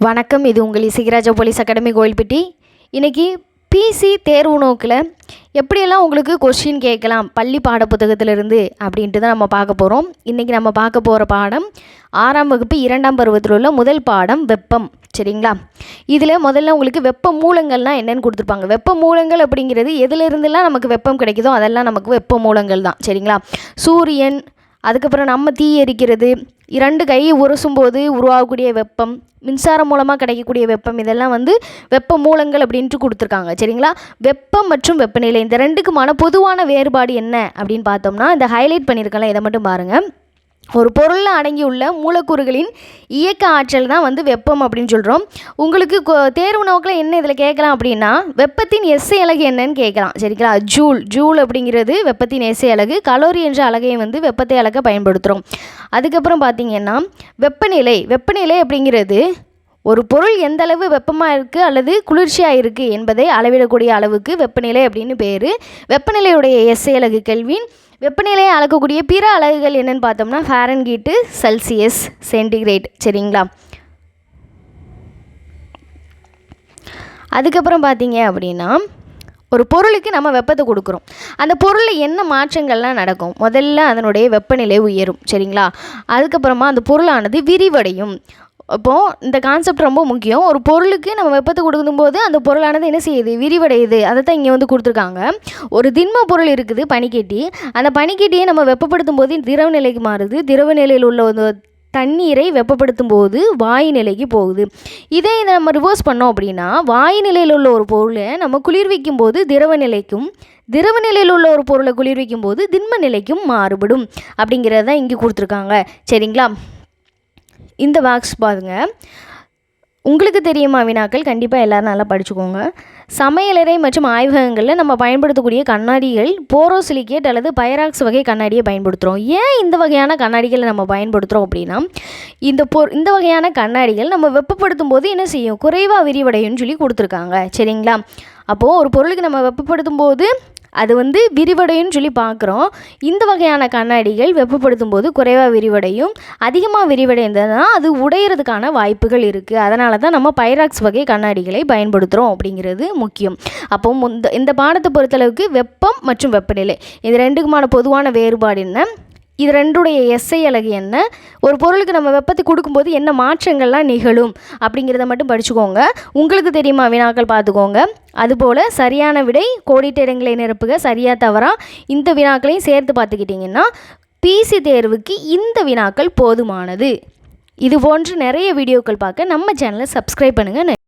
வணக்கம் இது உங்கள் இசைராஜா போலீஸ் அகாடமி கோயில்பட்டி. இன்றைக்கி பிசி தேர்வு நோக்கில் எப்படியெல்லாம் உங்களுக்கு கொஷின் கேட்கலாம் பள்ளி பாடப்புத்தகத்திலிருந்து அப்படின்ட்டு தான் நம்ம பார்க்க போகிறோம் இன்றைக்கி நம்ம பார்க்க போகிற பாடம் ஆறாம் வகுப்பு இரண்டாம் பருவத்தில் உள்ள முதல் பாடம் வெப்பம் சரிங்களா? இதில் முதல்ல உங்களுக்கு வெப்ப மூலங்கள்லாம் என்னென்னு கொடுத்துருப்பாங்க. வெப்ப மூலங்கள் அப்படிங்கிறது எதுலேருந்துலாம் நமக்கு வெப்பம் கிடைக்குதோ அதெல்லாம் நமக்கு வெப்ப மூலங்கள் தான் சரிங்களா? சூரியன் அதுக்கப்புறம் நம்ம தீ எரிக்கிறது இரண்டு கை உரசும் போது உருவாகக்கூடிய வெப்பம் மின்சாரம் மூலமாக கிடைக்கக்கூடிய வெப்பம் இதெல்லாம் வந்து வெப்ப மூலங்கள் அப்படின்ட்டு கொடுத்துருக்காங்க. சரிங்களா? வெப்பம் மற்றும் வெப்பநிலை இந்த ரெண்டுக்குமான பொதுவான வேறுபாடு என்ன அப்படின்னு பார்த்தோம்னா இந்த ஹைலைட் பண்ணியிருக்கல இதை மட்டும் பாருங்கள் ஒரு பொருளில் அடங்கியுள்ள மூலக்கூறுகளின் இயக்க ஆற்றல் தான் வந்து வெப்பம் அப்படின்னு சொல்கிறோம் உங்களுக்கு தேர்வு நோக்கில் என்ன இதில் கேட்கலாம் அப்படின்னா வெப்பத்தின் எஸ்ஐ அலகு என்னன்னு கேட்கலாம். சரிங்களா? ஜூல் ஜூல் அப்படிங்கிறது வெப்பத்தின் எஸ்ஐ அலகு. கலோரி என்ற அலகை வந்து வெப்பத்தை அழக பயன்படுத்துகிறோம் அதுக்கப்புறம் பார்த்தீங்கன்னா வெப்பநிலை. வெப்பநிலை அப்படிங்கிறது ஒரு பொருள் எந்த அளவு வெப்பமாக இருக்குது அல்லது குளிர்ச்சியாக இருக்குது என்பதை அளவிடக்கூடிய அளவுக்கு வெப்பநிலை அப்படின்னு பேர். வெப்பநிலையுடைய எஸ்ஐ அலகு கெல்வின். வெப்பநிலையை அளக்கக்கூடிய பிற அலகுகள் என்னென்னு பார்த்தோம்னா ஃபாரன்கீட்டு செல்சியஸ் சென்டிகிரேட் சரிங்களா? அதுக்கப்புறம் பார்த்தீங்க அப்படின்னா ஒரு பொருளுக்கு நம்ம வெப்பத்தை கொடுக்குறோம். அந்த பொருளில் என்ன மாற்றங்கள்லாம் நடக்கும்? முதல்ல அதனுடைய வெப்பநிலை உயரும். சரிங்களா? அதுக்கப்புறமா அந்த பொருளானது விரிவடையும். அப்போது இந்த கான்செப்ட் ரொம்ப முக்கியம். ஒரு பொருளுக்கு நம்ம வெப்பத்தை கொடுக்கும்போது அந்த பொருளானது என்ன செய்யுது? விரிவடையுது. அதை தான் இங்கே வந்து கொடுத்துருக்காங்க. ஒரு திண்ம பொருள் இருக்குது பனிக்கட்டி. அந்த பனிக்கட்டியை நம்ம வெப்பப்படுத்தும் போது திரவ நிலைக்கு மாறுது. திரவ நிலையில் உள்ள ஒரு தண்ணீரை வெப்பப்படுத்தும் போது வாயு நிலைக்கு போகுது. இதே இதை நம்ம ரிவர்ஸ் பண்ணோம் அப்படின்னா வாயு நிலையில் உள்ள ஒரு பொருளை நம்ம குளிர்விக்கும் போது திரவ நிலைக்கும் திரவ நிலையில் உள்ள ஒரு பொருளை குளிர்விக்கும் போது திண்ம நிலைக்கும் மாறுபடும். அப்படிங்கிறத இங்கே கொடுத்துருக்காங்க. சரிங்களா? இந்த வாக்ஸ் பாருங்க. உங்களுக்கு தெரியுமா வினாக்கள் கண்டிப்பாக எல்லோரும் நல்லா படிச்சுக்கோங்க. சமையலறை மற்றும் ஆய்வகங்களில் நம்ம பயன்படுத்தக்கூடிய கண்ணாடிகள் போரோசிலிகேட் அல்லது பைராக்ஸ் வகை கண்ணாடியை பயன்படுத்துகிறோம் ஏன் இந்த வகையான கண்ணாடிகளை நம்ம பயன்படுத்துகிறோம் அப்படின்னா இந்த பொ இந்த வகையான கண்ணாடிகள் நம்ம வெப்பப்படுத்தும் போது என்ன செய்யும்? குறைவாக விரிவடையும்னு சொல்லி கொடுத்துருக்காங்க. சரிங்களா? அப்போது ஒரு பொருளுக்கு நம்ம வெப்பப்படுத்தும் போது அது வந்து விரிவடையும்னு சொல்லி பார்க்குறோம். இந்த வகையான கண்ணாடிகள் வெப்பப்படுத்தும் போது குறைவாக விரிவடையும். அதிகமாக விரிவடைந்ததுனா அது உடையிறதுக்கான வாய்ப்புகள் இருக்குது அதனால தான் நம்ம பைராக்ஸ் வகை கண்ணாடிகளை பயன்படுத்துகிறோம் அப்படிங்கிறது முக்கியம். அப்போ இந்த இந்த பாடத்தை பொறுத்தளவுக்கு வெப்பம் மற்றும் வெப்பநிலை. இது ரெண்டுக்குமான பொதுவான வேறுபாடு என்ன? இது ரெண்டுடைய எஸ்ஐ அழகு என்ன? ஒரு பொருளுக்கு நம்ம வெப்பத்தை கொடுக்கும்போது என்ன மாற்றங்கள்லாம் நிகழும்? அப்படிங்கிறத மட்டும் படிச்சுக்கோங்க. உங்களுக்கு தெரியுமா வினாக்கள் பார்த்துக்கோங்க. அதுபோல் சரியான விடை கோடிட்ட இடங்களை நிரப்புக சரியாக தவறா இந்த வினாக்களையும் சேர்த்து பார்த்துக்கிட்டிங்கன்னா பிசி தேர்வுக்கு இந்த வினாக்கள் போதுமானது. இது போன்று நிறைய வீடியோக்கள் பார்க்க நம்ம சேனலை சப்ஸ்கிரைப் பண்ணுங்கள்